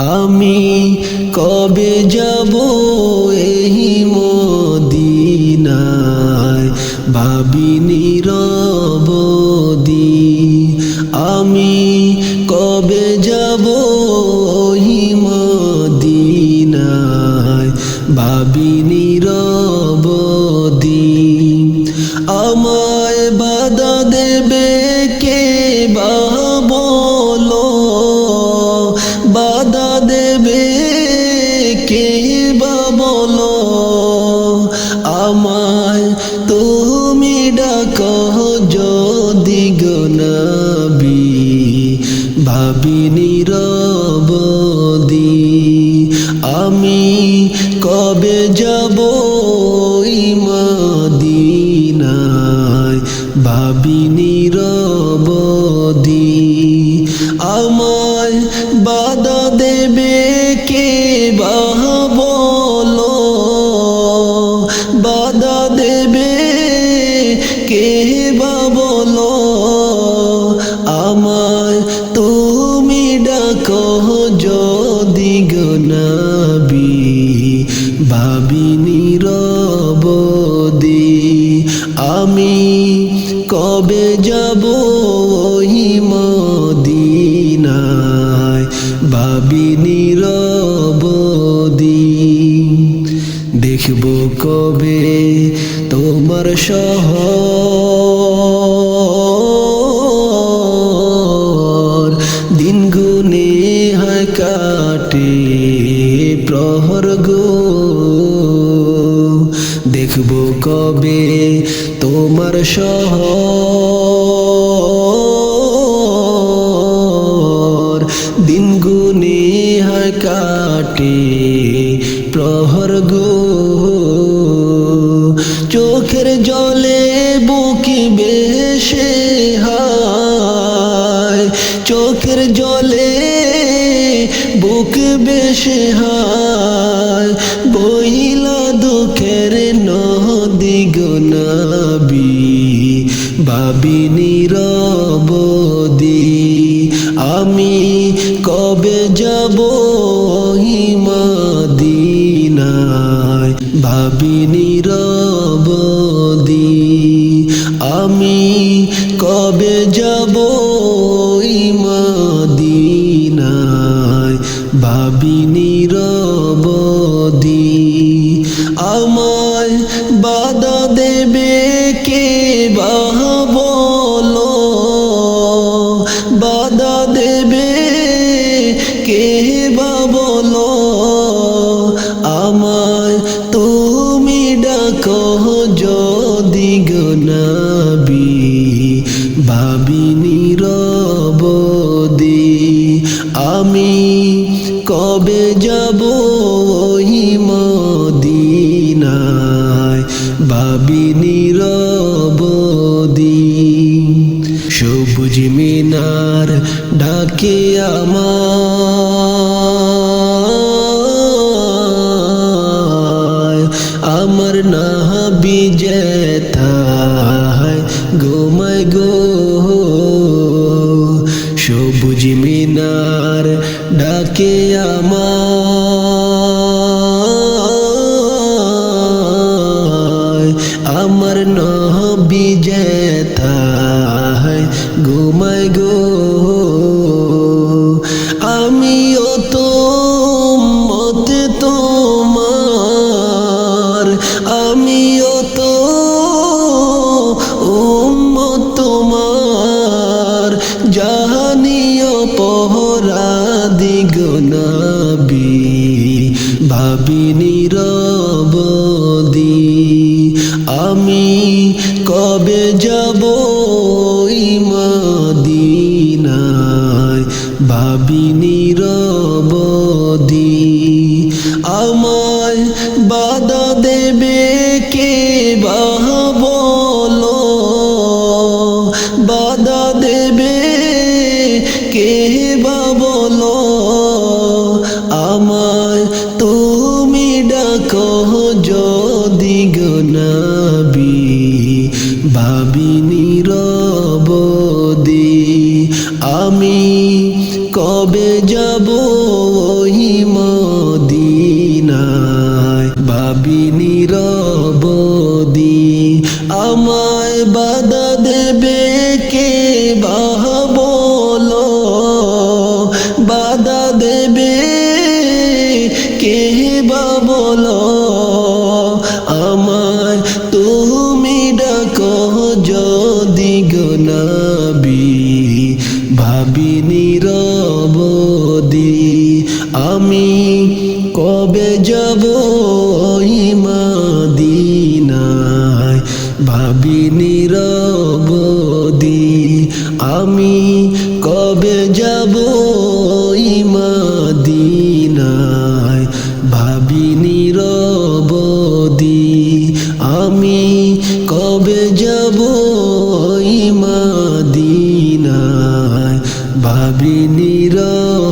আমি কবে যাব এই মদিনায়? ভাবি নীরবদি আমি কবে যাব ওই মদিনায়? ভাবি নীরবদি আমায় বাধা দেবে ভাবি নীরবদি আমি কবে যাব ওই মদিনায়? ভাবি নীরবদি আমায় বাধা দেবে কে? বা বলো। বাধা দেবে কে বা বলো? নীরবদি আমি কবে যাব মদিনায়? ভাবি নীরবদি দেখব কবে তোমার শহর। দিন গুনে হয় কাটে প্রহর গো। দেখব কবে তোমার শহর? দিন গুনে কাটে প্রহর গো। চোখের জলে বুকি বেশে হায়। চোখের জলে বুক বেশে হায়। গনবি ভাবি নীরবদি আমি কবে যাব মদিনায় ভাবি নীরবদি আমি কবে যাব মদিনায় বাধা দেবে কে বা বলো? বাধা দেবে কে বা বলো? আমায় তুমি ডাকো যদি গনবি ভাবি নীরবদি আমি কবে যাব সবুজ মিনার ডাকে আমায়। আমার নাহাবি যেথায় ঘুমায় গো। সবুজ মিনার ডাকে আমায়। আমি কবে যাব মদিনায়? ভাবি নীরবদি আমায় বাধা দেবে কবে যাব ওই মদিনায়? ভাবি নিরবদি আমায় বাদা দেবে কে? বাহাবো আমি কবে যাব ইমাদিনায়? ভাবি নিরবদি আমি কবে যাব ইমাদিনায়? ভাবি নিরবদি আমি কবে যাব ইমাদিনায়? ভাবি নিরব